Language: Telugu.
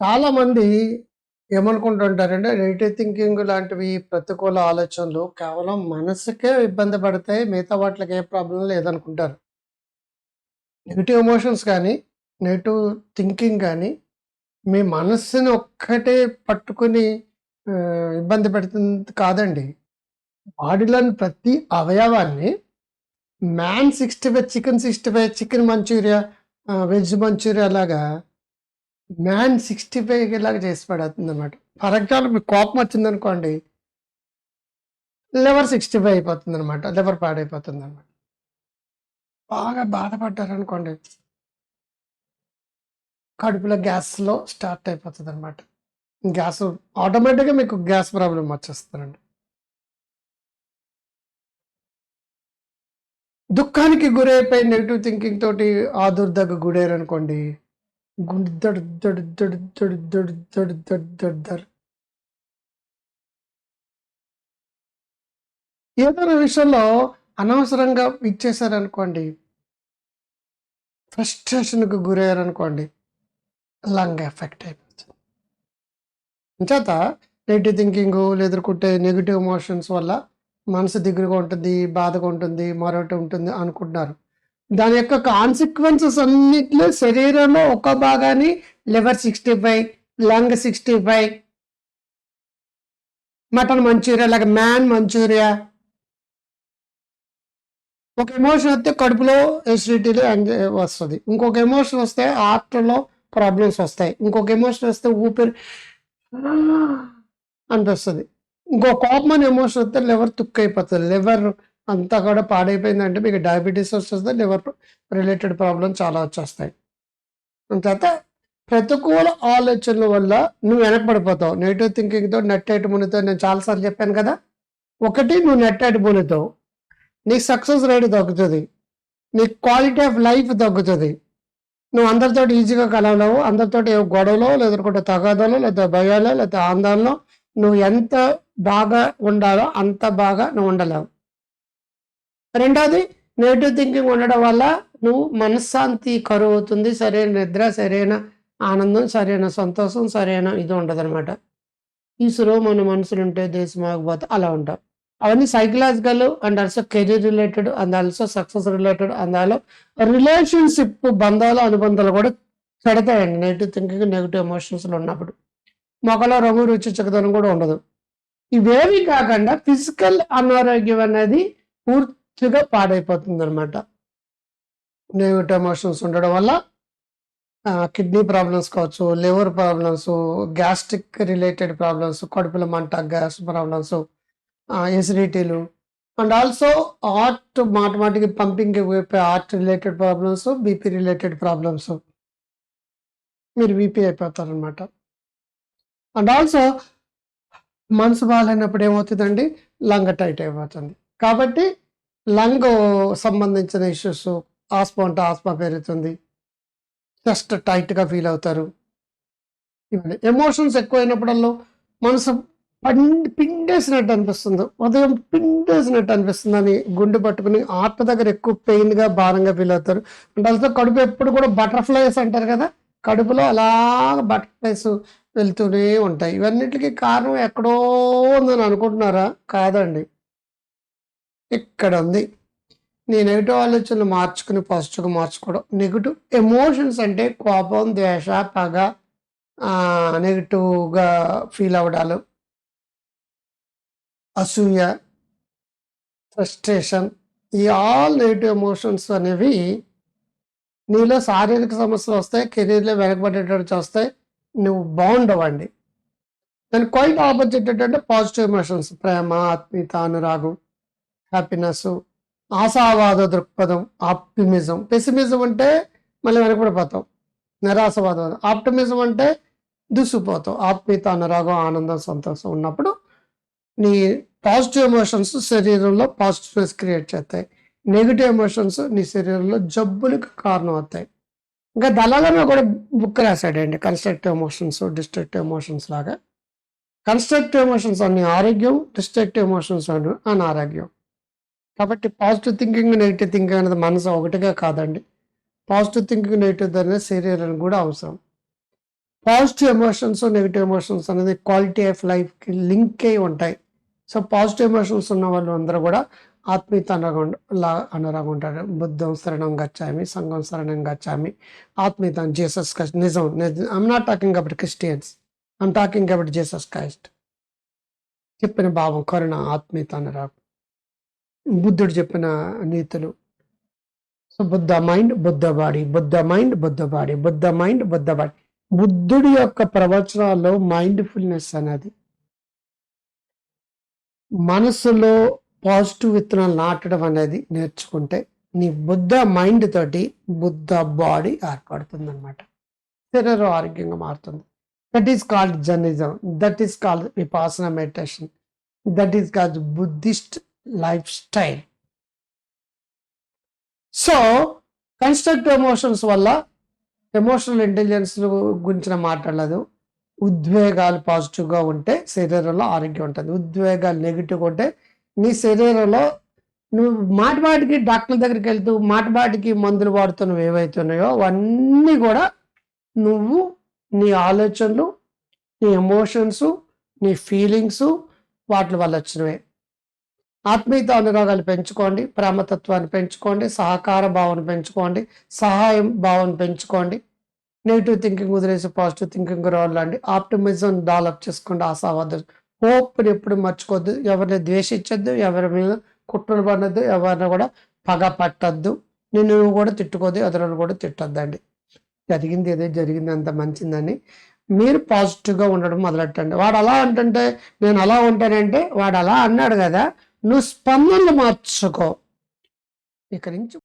చాలా మంది ఏమనుకుంటుంటారంటే నెగిటివ్ థింకింగ్ లాంటివి ప్రతికూల ఆలోచనలు కేవలం మనసుకే ఇబ్బంది పడతాయి మిగతా వాటికి ఏ ప్రాబ్లం లేదనుకుంటారు. నెగిటివ్ ఎమోషన్స్ కానీ నెగిటివ్ థింకింగ్ కానీ మీ మనస్సుని ఒక్కటే పట్టుకుని ఇబ్బంది పెడుతుంది కాదండి. బాడీలోని ప్రతి అవయవాన్ని man sixty five chicken sixty five chicken manchuria veg manchuria లాగా మ్యాన్ సిక్స్టీ ఫైవ్ లాగా చేసి పడుతుంది అనమాట ఫర్ ఎగ్జాంపుల్ మీకు కోపం వచ్చింది అనుకోండి లివర్ సిక్స్టీ ఫైవ్ అయిపోతుంది అనమాట లివర్ పాడైపోతుంది అనమాట బాగా బాధపడ్డారు అనుకోండి కడుపులో గ్యాస్లో స్టార్ట్ అయిపోతుంది అనమాట గ్యాస్ ఆటోమేటిక్గా మీకు గ్యాస్ ప్రాబ్లం వచ్చేస్తుందండి. దుఃఖానికి గురైపోయి నెగిటివ్ థింకింగ్ తోటి ఆదుర్దకు గురయ్యారు అనుకోండి గుండె దడు దడు దడు దడు దడు దడు దడు దడు దడు. ఏదైనా విషయంలో అనవసరంగా ఇచ్చేసారనుకోండి ఫ్రస్ట్రేషన్కు గురయ్యారనుకోండి లంగ్ ఎఫెక్ట్ అయిపోతుంది. చేత నెగిటివ్ థింకింగ్ ఎదుర్కొంటే నెగిటివ్ ఎమోషన్స్ వల్ల మనసు దిగులుగా ఉంటుంది బాధగా ఉంటుంది మరొకటి ఉంటుంది అనుకుంటున్నారు. దాని యొక్క కాన్సిక్వెన్సెస్ అన్నిట్లో శరీరంలో ఒక భాగాన్ని liver sixty five lung sixty five mutton manchuria లేక మ్యాన్ మంచూరియా ఒక ఎమోషన్ వస్తే కడుపులో ఎసిడిటీలు eh, వస్తుంది. ఇంకొక ఎమోషన్ వస్తే ఆర్ట్లో ప్రాబ్లమ్స్ వస్తాయి. ఇంకొక ఎమోషన్ వస్తే ఊపిరి అనిపిస్తుంది ఇంకో కోపం అనే ఎమోషన్ వస్తే లివర్ తుక్కు అయిపోతుంది. లివర్ అంతా కూడా పాడైపోయిందంటే మీకు డయాబెటీస్ వస్తుంది లివర్ రిలేటెడ్ ప్రాబ్లమ్స్ చాలా వచ్చేస్తాయి. అంతేత ప్రతికూల ఆలోచనల వల్ల నువ్వు వెనకబడిపోతావు. నెగిటివ్ థింకింగ్తో నెట్ ఐట్ మునితో నేను చాలాసార్లు చెప్పాను కదా. ఒకటి నువ్వు నెట్ ఐట్ మునితావు. నీకు సక్సెస్ రేట్ తగ్గుతుంది. నీ క్వాలిటీ ఆఫ్ లైఫ్ తగ్గుతుంది. నువ్వు అందరితో ఈజీగా కలవలేవు అందరితో ఏ గొడవలో లేదంటే తగాదలో లేదా భయాలో లేదా ఆందోళనలో నువ్వు ఎంత బాగా ఉండాలో అంత బాగా నువ్వు ఉండలేవు. రెండోది నెగిటివ్ థింకింగ్ ఉండడం వల్ల నువ్వు మనశ్శాంతి కరువు అవుతుంది సరైన నిద్ర సరైన ఆనందం సరైన సంతోషం సరైన ఇది ఉండదు అనమాట ఈసులో మన మనసులు ఉంటే దేశం ఆగిపోతే అలా ఉంటాం. అవన్నీ psychological and also career related and also success related అందులో రిలేషన్షిప్ బంధాలు అనుబంధాలు కూడా పెడతాయండి. నెగిటివ్ థింకింగ్ నెగిటివ్ ఎమోషన్స్లో ఉన్నప్పుడు. మొక్కలో రంగు రుచి చక్కదనం కూడా ఉండదు. ఇవేవి కాకుండా ఫిజికల్ అనారోగ్యం అనేది పూర్తిగా పాడైపోతుంది అనమాట నెగిటివ్ ఎమోషన్స్ ఉండడం వల్ల కిడ్నీ ప్రాబ్లమ్స్ కావచ్చు liver problems gastric related problems కడుపుల మంట గ్యాస్ ప్రాబ్లమ్స్ ఎసిడిటీలు. And also heart మాటమాటికి pumping heart related problems BP related problems. మీరు బీపీ అయిపోతారనమాట అండ్ ఆల్సో మనసు బాగాలేనప్పుడు ఏమవుతుందండి? లంగ్ టైట్ అయిపోతుంది. కాబట్టి లంగ్ సంబంధించిన ఇష్యూస్ ఆస్మా అంటే ఆస్మా పెరుగుతుంది. జస్ట్ టైట్గా ఫీల్ అవుతారు. ఇవన్నీ. ఎమోషన్స్ ఎక్కువైనప్పుడల్లో మనసు పండి పిండేసినట్టు అనిపిస్తుంది. ఉదయం పిండేసినట్టు అనిపిస్తుంది. అని గుండె పట్టుకుని ఆర్ట్ దగ్గర ఎక్కువ పెయిన్గా భారంగా ఫీల్ అవుతారు. అంటే అసలు కడుపు ఎప్పుడు కూడా బటర్ఫ్లైస్ అంటారు కదా? కడుపులో అలాగ బటర్ఫ్లైస్ వెళ్తూనే ఉంటాయి. ఇవన్నిటికి కారణం ఎక్కడో ఉందని అనుకుంటున్నారా? కాదండి. ఇక్కడ ఉంది నీ నెగిటివ్ ఆలోచనలు మార్చుకుని పాజిటివ్గా మార్చుకోవడం. నెగిటివ్ ఎమోషన్స్ అంటే కోపం ద్వేష పగ నెగిటివ్గా ఫీల్ అవ్వడాలు. అసూయ ఫ్రస్ట్రేషన్ ఈ ఆల్ నెగిటివ్ ఎమోషన్స్ అనేవి నీలో శారీరక సమస్యలు వస్తాయి కెరీర్లో వెనకబడేటట్టు వస్తాయి నువ్వు బాగుండవండి. దాని క్వైట్ ఆపోజిట్ ఏంటంటే పాజిటివ్ ఎమోషన్స్ ప్రేమ ఆత్మీయత అనురాగం హ్యాపీనెస్ ఆశావాద దృక్పథం ఆప్టిమిజం పెసిమిజం అంటే మళ్ళీ వెనకబడిపోతాం నిరాశవాదం. ఆప్టిమిజం అంటే దుసిపోతాం ఆత్మీయత అనురాగం ఆనందం సంతోషం ఉన్నప్పుడు నీ పాజిటివ్ ఎమోషన్స్ శరీరంలో పాజిటివ్నెస్ క్రియేట్ చేస్తాయి. నెగిటివ్ ఎమోషన్స్ నీ శరీరంలో జబ్బులకు కారణం అవుతాయి ఇంకా దళాలలో కూడా బుక్ రాశాడండి. కన్స్ట్రక్టివ్ ఎమోషన్స్ డిస్ట్రక్టివ్ ఎమోషన్స్ లాగా. కన్స్ట్రక్టివ్ ఎమోషన్స్ అన్ని ఆరోగ్యం డిస్ట్రక్టివ్ ఎమోషన్స్ అను అనారోగ్యం. కాబట్టి పాజిటివ్ థింకింగ్ నెగిటివ్ థింకింగ్ అనేది మనసు ఒకటిగా కాదండి. పాజిటివ్ థింకింగ్ నెగిటివ్ అనేది శరీరం కూడా అవసరం. పాజిటివ్ ఎమోషన్స్ నెగిటివ్ ఎమోషన్స్ అనేది క్వాలిటీ ఆఫ్ లైఫ్కి లింక్ అయి ఉంటాయి. సో పాజిటివ్ ఎమోషన్స్ ఉన్న వాళ్ళు అందరూ కూడా ఆత్మీయత అనగా అనరాగుంటాడు. అనరాగా బుద్ధం శరణం గచ్చామి సంఘం శరణం గచ్చామి. ఆత్మీయత జీసస్ క్రైస్ట్ నిజం I'm not talking about Christians I'm talking about Jesus Christ చెప్పిన భావం కరుణ ఆత్మీయత అనరాగు. బుద్ధుడు చెప్పిన నీతులు. So Buddha mind Buddha body Buddha mind Buddha body Buddha mind Buddha body. బుద్ధుడి యొక్క ప్రవచనాల్లో మైండ్ఫుల్నెస్ అనేది మనసులో పాజిటివ్ విత్తనాలు నాటడం అనేది నేర్చుకుంటే నీ బుద్ధ మైండ్ తోటి బుద్ధ బాడీ ఏర్పడుతుంది అనమాట శరీరం ఆరోగ్యంగా మారుతుంది. That is called Jainism that is called Vipassana meditation that is called Buddhist lifestyle. So constructive emotions వల్ల ఎమోషనల్ ఇంటెలిజెన్స్ గురించిన మాట్లాడలేదు. ఉద్వేగాలు పాజిటివ్గా ఉంటే శరీరంలో ఆరోగ్యం ఉంటుంది. ఉద్వేగాలు నెగిటివ్గా ఉంటే నీ శరీరంలో నువ్వు మాటి డాక్టర్ల డాక్టర్ దగ్గరికి వెళ్తూ మాటిమాటికి మందులు వాడుతున్నవి ఏవైతున్నాయో అవన్నీ కూడా నువ్వు నీ ఆలోచనలు నీ ఎమోషన్స్ నీ ఫీలింగ్స్ వాటి వల్ల వచ్చినవే. ఆత్మీయత అనురాగాలు పెంచుకోండి ప్రేమతత్వాన్ని పెంచుకోండి సహకార భావన పెంచుకోండి సహాయం భావన పెంచుకోండి. నెగిటివ్ థింకింగ్ వదిలేసి పాజిటివ్ థింకింగ్ రావాలండి ఆప్టిమిజం డెవలప్ చేసుకోండి ఆశావాదం ఓప్పుడు ఎప్పుడు మర్చిపోద్దు. ఎవరిని ద్వేషించొద్దు ఎవరి మీద కుట్రలు పడద్దు ఎవరిని కూడా పగ పట్టద్దు. నిన్ను నువ్వు కూడా తిట్టుకోదు ఎదురును కూడా తిట్టద్దండి. జరిగింది ఏదో జరిగింది అంత మంచిందని మీరు పాజిటివ్గా ఉండడం మొదలెట్టండి. వాడు అలా అంటుంటే నేను అలా ఉంటానంటే వాడు అలా అన్నాడు కదా నువ్వు స్పందనలు మార్చుకో. ఇక్కడి నుంచి